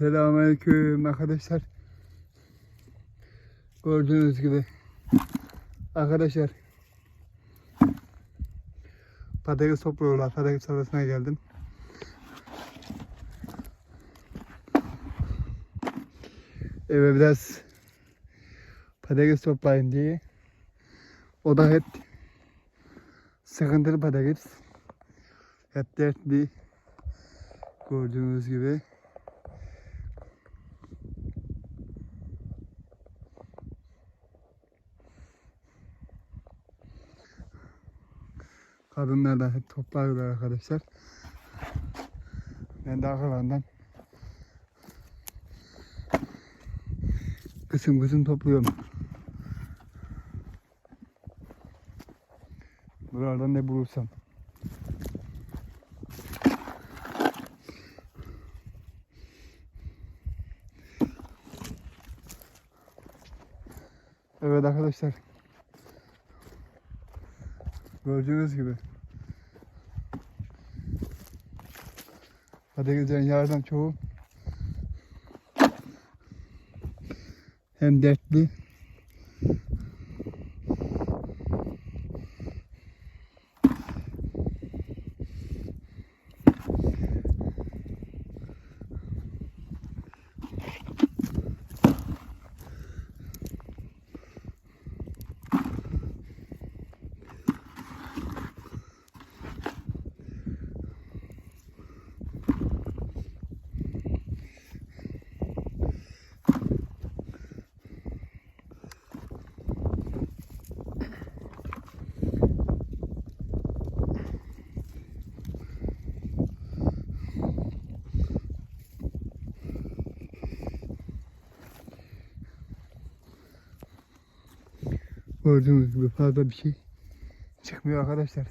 Selamünaleyküm arkadaşlar. Gördüğünüz gibi arkadaşlar patates topluyorlar. Patates arasına geldim. Eve biraz patates toplayın diye. O da hep sıkıntılı patates. Hep dertli. Gördüğünüz gibi. Kadınlar da toplarlar arkadaşlar. Ben de arkalarından kısım kısım topluyorum. Buralardan ne bulursam. Evet arkadaşlar. Gördüğünüz gibi. Patateslerin yardan çoğu hem dertli gördüğünüz gibi fazla bir şey çıkmıyor arkadaşlar.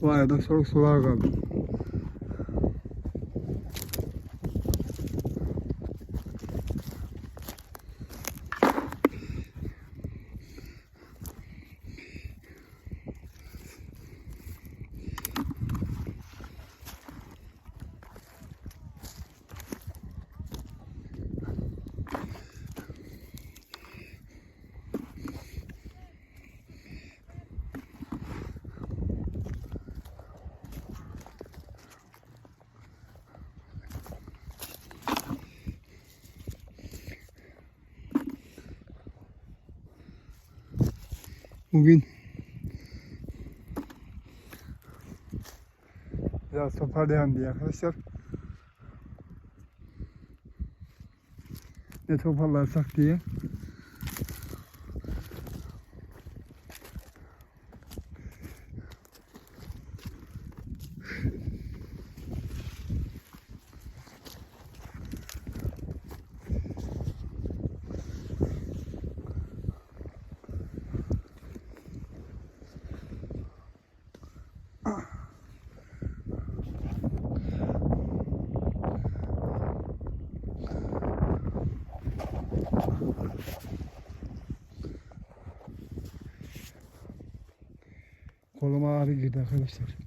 Bu arada soğuk sular kaldı. Bugün biraz toparlayalım diye arkadaşlar. Ne toparlarsak diye. Koluma ağrı girdi arkadaşlar.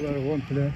Buraları komple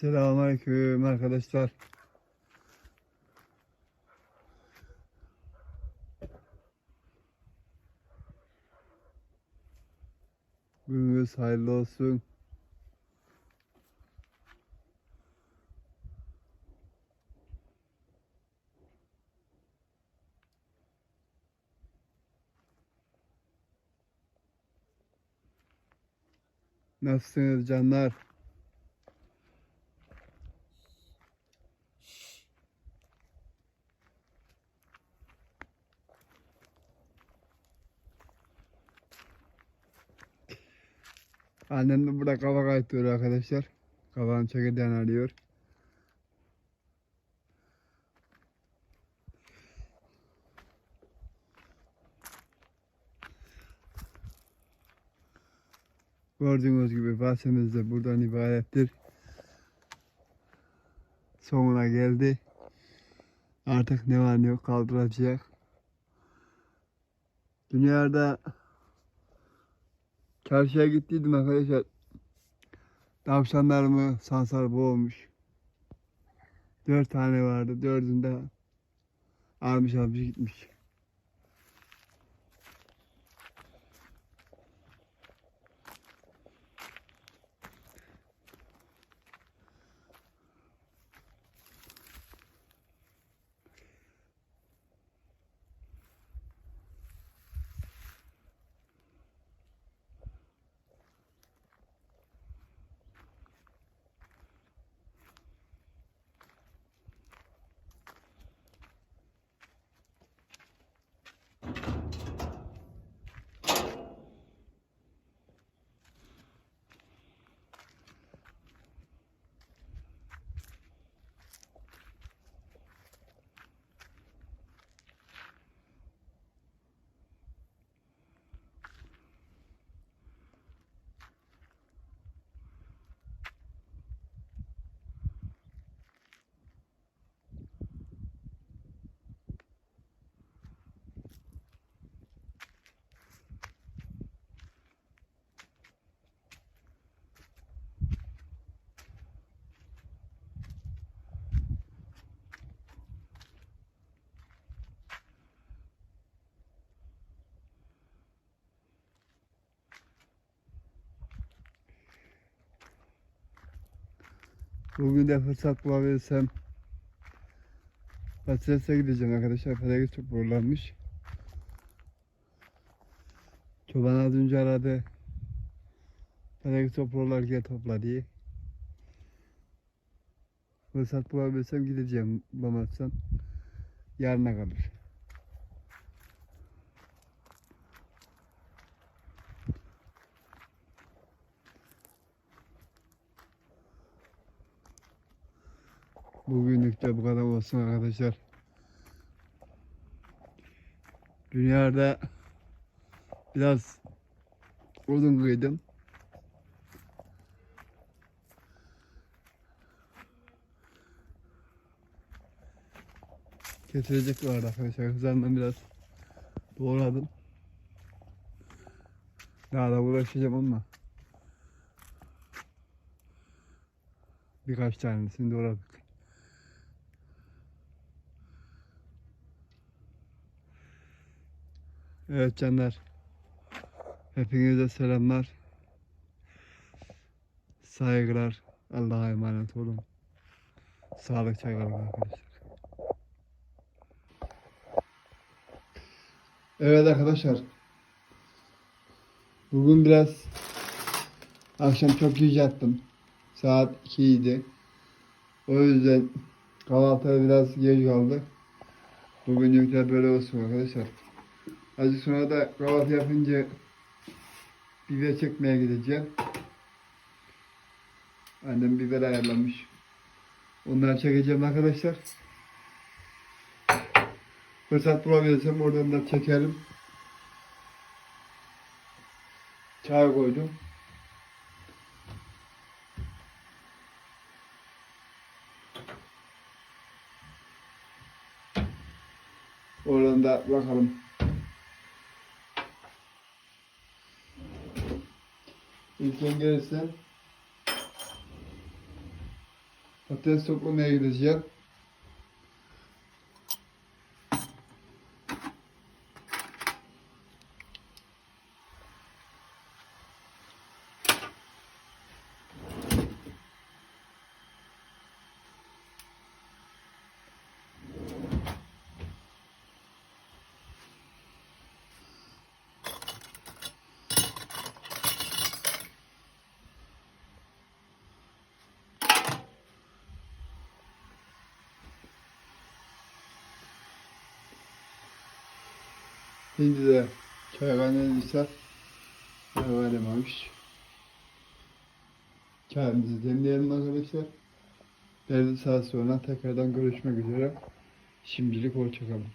Selamünaleyküm arkadaşlar. Gününüz hayırlı olsun. Nasılsınız canlar? Annem de burada kava kayıtıyor arkadaşlar. Kavanın çekirdeğini arıyor. Gördüğünüz gibi bahçemiz de buradan ibarettir. Sonuna geldi. Artık ne var ne yok kaldıracak. Dünyada Çarşıya gittiydim arkadaşlar. Tavşanlarımı sansar boğmuş. Dört tane vardı. Dördünde almış almış gitmiş. Bugün de fırsat bulabilirsem patatese gideceğim arkadaşlar. Patates çok borlanmış. Çoban az önce aradı. Patates topralar gel topla diye. Fırsat bulabilirsem gideceğim. Bulamazsam yarına kalır. Bugünlük de bu kadar olsun arkadaşlar. Dünyada biraz odun kıydım. Getirecek vardı arkadaşlar. Hızlarından biraz doğradım. Daha da uğraşacağım ama. Birkaç tanesini doğradık. Evet canlar. Hepinize selamlar. Saygılar. Allah'a emanet olun. Sağlıkça kalın arkadaşlar. Evet arkadaşlar. Bugün biraz akşam çok geç yattım. Saat 2 idi. O yüzden kahvaltıya biraz geç kaldı. Bugün de böyle olsun arkadaşlar. Azıcık sonra da kahvaltı yapınca biber çekmeye gideceğim. Annem biber ayarlamış. Onları çekeceğim arkadaşlar. Fırsat bulabilirsem oradan da çekerim. Çay koydum. Oradan da bakalım. İlken gelirsen patates toplamaya gideceğim. Şimdi de çayhanedeyse çayhanemamış. Çayımızı demleyelim arkadaşlar. Bir saat sonra tekrardan görüşmek üzere. Şimdilik hoşçakalın.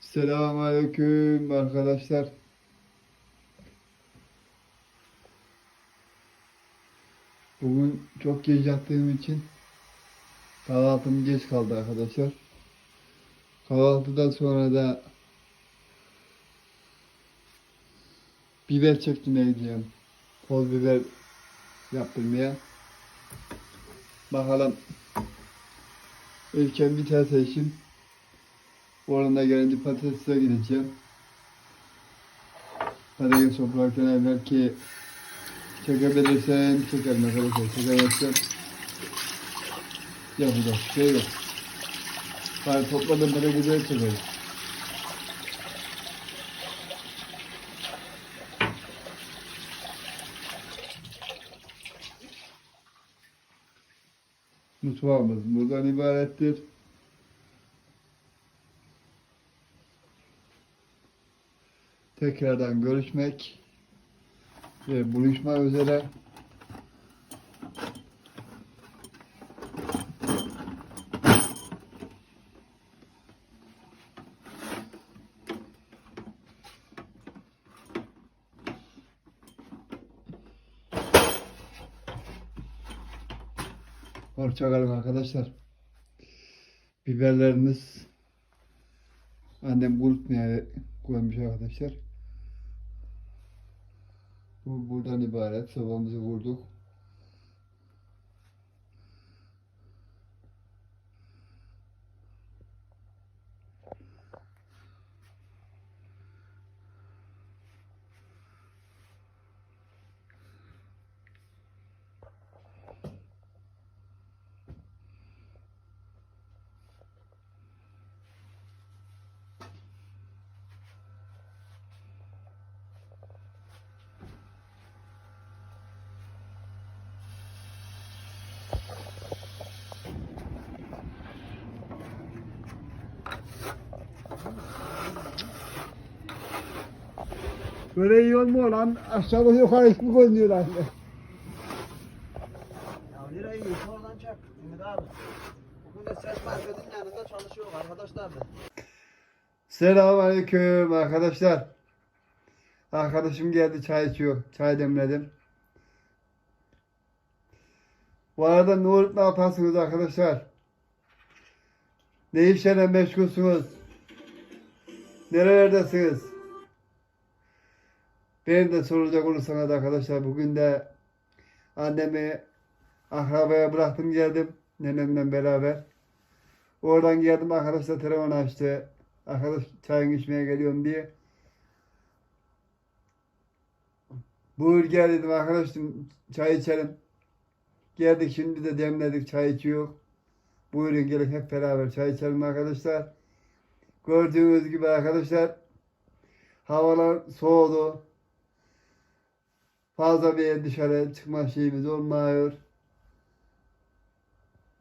Selamünaleyküm arkadaşlar. Bugün çok geç yattığım için kahvaltım geç kaldı arkadaşlar. Kahvaltıdan sonra da biber çekmeye gidiyorum. Toz biber yaptırmaya. Bakalım ilken bir tane seçim. Orada gelince patatesle gideceğim. Patates toplarken evvel ki çekebilirsem çekerim arkadaşlar. Çekemezsem yapacak şey yok. Bari topladım böyle güzel çekerim. Mutfağımız buradan ibarettir. Tekrardan görüşmek ve buluşmak üzere. Hoşçakalın arkadaşlar. Biberlerimiz annem kurutmaya koymuş arkadaşlar. Bu buradan ibaret. Sobamızı vurduk. Böyle iyi olmuyor lan. Aşağıda yukarı ismi koyuyorlar. Ya nereye iyi? Oradan çek. Ümit abi. Bugün de ses marketin yanında çalışıyor arkadaşlar da. Selamünaleyküm arkadaşlar. Arkadaşım geldi çay içiyor. Çay demledim. Bu arada Nur ne yaparsınız arkadaşlar? Ne işlerle meşgulsünüz? Nerelerdesiniz? Beni de soracak olursanız arkadaşlar bugün de annemi akrabaya bıraktım geldim. Nenemle beraber. Oradan geldim arkadaşlar telefon açtı. Arkadaş çayını içmeye geliyorum diye. Buyur gel dedim arkadaşım çay içelim. Geldik şimdi de demledik çay içiyor. Buyurun gelin hep beraber çay içelim arkadaşlar. Gördüğünüz gibi arkadaşlar havalar soğudu. Fazla bir dışarı çıkma şeyimiz olmuyor.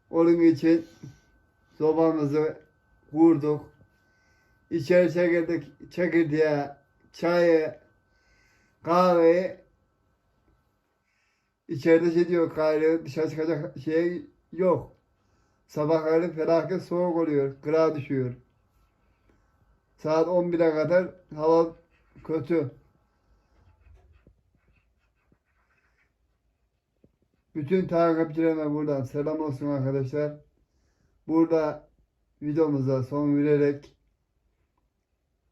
Onun için sobamızı kurduk. İçeri çekirdik, çekirdeği, çayı, kahveyi içeride şey diyor gayrı dışarı çıkacak şey yok. Sabahları felaket soğuk oluyor, kıra düşüyor. Saat 11'e kadar hava kötü. Bütün takipçilerime buradan selam olsun arkadaşlar. Burada videomuza son vererek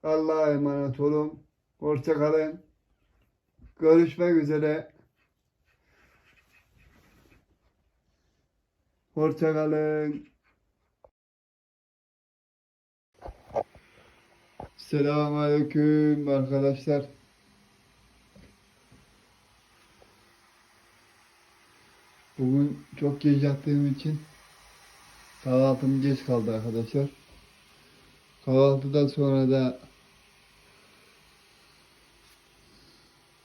Allah'a emanet olun. Hoşça kalın. Görüşmek üzere. Hoşça kalın. Selamünaleyküm arkadaşlar. Bugün çok geç yattığım için kahvaltım geç kaldı arkadaşlar. Kahvaltıdan sonra da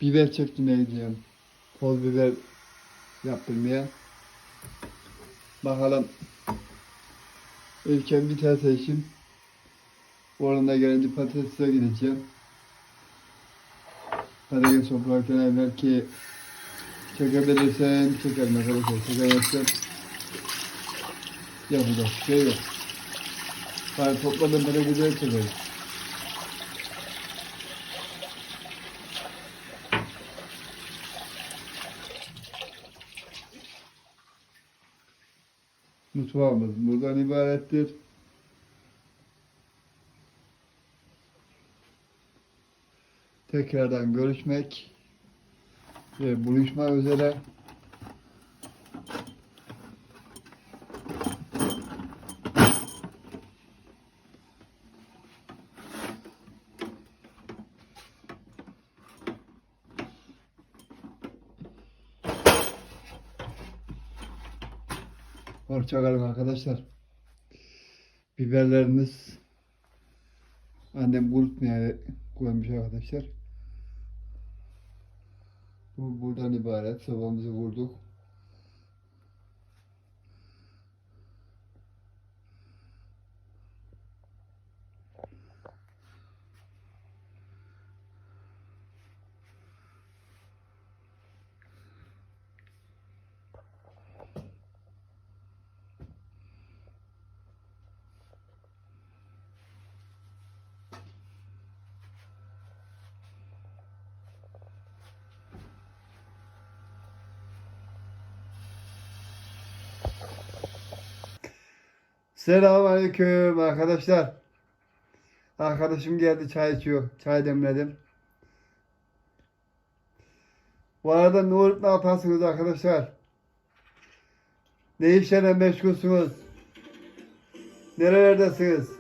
biber çekmeye gidiyorum. Toz biber yaptırmaya. Bakalım. İlken bir tane seçim. Orada gelince patatese gideceğim. Patates toplarken evvel ki çekebilirsem çekerim arkadaşlar. Çekemezsem yapacak şey yok. Bari topladım böyle güzel çekerim. Mutfağımız buradan ibarettir. Tekrardan görüşmek ve buluşmak üzere. Hoşçakalın arkadaşlar. Biberlerimiz annem kurutmaya koymuş arkadaşlar. Bu buradan ibaret. Sabahımızı vurduk. Selamünaleyküm arkadaşlar. Arkadaşım geldi çay içiyor. Çay demledim. Bu arada Nur ne yaparsınız arkadaşlar? Ne işlerle meşgulsünüz? Nerelerdesiniz?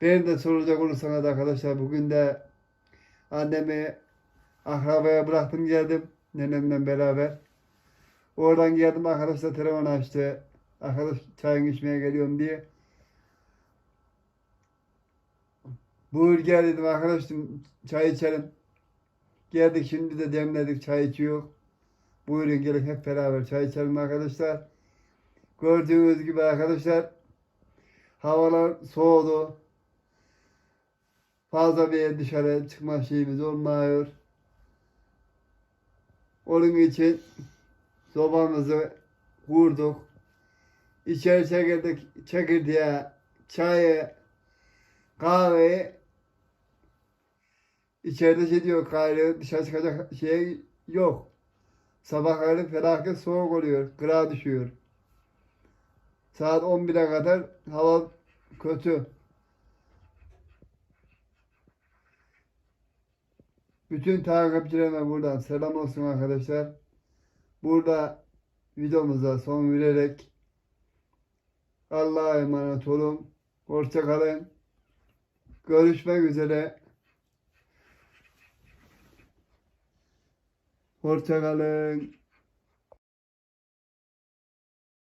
Beni de soracak olursanız arkadaşlar bugün de annemi akrabaya bıraktım geldim. Nenemle beraber. Oradan geldim arkadaşlar telefon açtı. Arkadaş çayını içmeye geliyorum diye. Buyur gel dedim arkadaşım çay içelim. Geldik şimdi de demledik çay içiyor. Buyurun gelin hep beraber çay içelim arkadaşlar. Gördüğünüz gibi arkadaşlar havalar soğudu. fazla bir dışarı çıkma şeyimiz olmuyor. Onun için sobamızı kurduk. İçeri çekirdik, çekirdeği, çayı, kahveyi içeride şey diyor gayrı dışarı çıkacak şey yok. Sabahları felaket soğuk oluyor, kıra düşüyor. Saat 11'e kadar hava kötü. Bütün takipçilerime buradan selam olsun arkadaşlar. Burada videomuza son vererek Allah'a emanet olun. Hoşça kalın. Görüşmek üzere. Hoşça kalın.